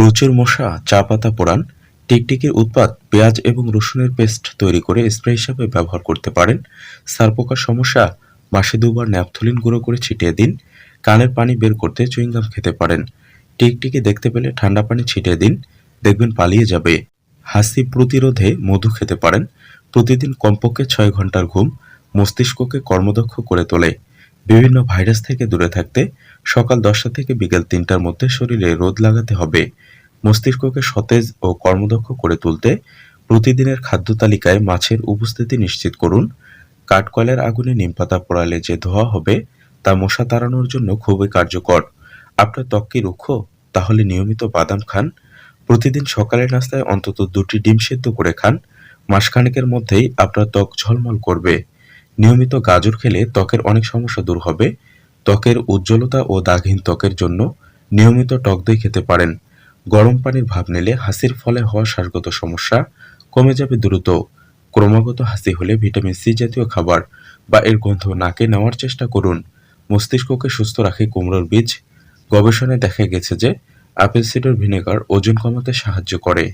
প্রচুর মশা চা পাতা পোড়ান, টিকটিকির উৎপাত, পেঁয়াজ এবং রসুনের পেস্ট তৈরি করে স্প্রে হিসাবে ব্যবহার করতে পারেন। সারপোকার সমস্যা, মাসে দুবার ন্যাপথলিন গুঁড়ো করে ছিটিয়ে দিন। কানের পানি বের করতে চুইংগাম খেতে পারেন। টিকটিকি দেখতে পেলে ঠান্ডা পানি ছিটিয়ে দিন। দেখবেন পালিয়ে যাবে। হাসি প্রতিরোধে মধু খেতে পারেন। প্রতিদিন কমপক্ষে ছয় ঘণ্টার ঘুম। মস্তিষ্ককে কর্মদক্ষ করে তোলে। বিভিন্ন ভাইরাস থেকে দূরে থাকতে সকাল দশটা থেকে বিকেল তিনটার মধ্যে শরীরে রোদ লাগাতে হবে। মস্তিষ্ককে সতেজ ও কর্মদক্ষ করে তুলতে প্রতিদিনের খাদ্য তালিকায় মাছের উপস্থিতি নিশ্চিত করুন। কাঠকয়লার আগুনে নিমপাতা পোড়ালে যে ধোয়া হবে, তা মশা তাড়ানোর জন্য খুবই কার্যকর। আপনার ত্বক কি রুক্ষ? তাহলে নিয়মিত বাদাম খান। প্রতিদিন সকালের নাস্তায় অন্তত দুটি ডিম সেদ্ধ করে খান। মাসখানেকের মধ্যেই আপনার ত্বক ঝলমল করবে। নিয়মিত গাজর খেলে ত্বকের অনেক সমস্যা দূর হবে। ত্বকের উজ্জ্বলতা ও দাগহীন ত্বকের জন্য নিয়মিত টক দই খেতে পারেন। গরম পানির ভাব নিলে হাসির ফলে হওয়া শ্বাসগত সমস্যা কমে যাবে দ্রুত। ক্রমাগত হাসি হলে ভিটামিন সি জাতীয় খাবার বা এর গন্ধ নাকে নেওয়ার চেষ্টা করুন। মস্তিষ্ককে সুস্থ রাখে কুমড়োর বীজ। গবেষণায় দেখা গেছে যে, আপেল সিডার ভিনেগার ওজন কমাতে সাহায্য করে।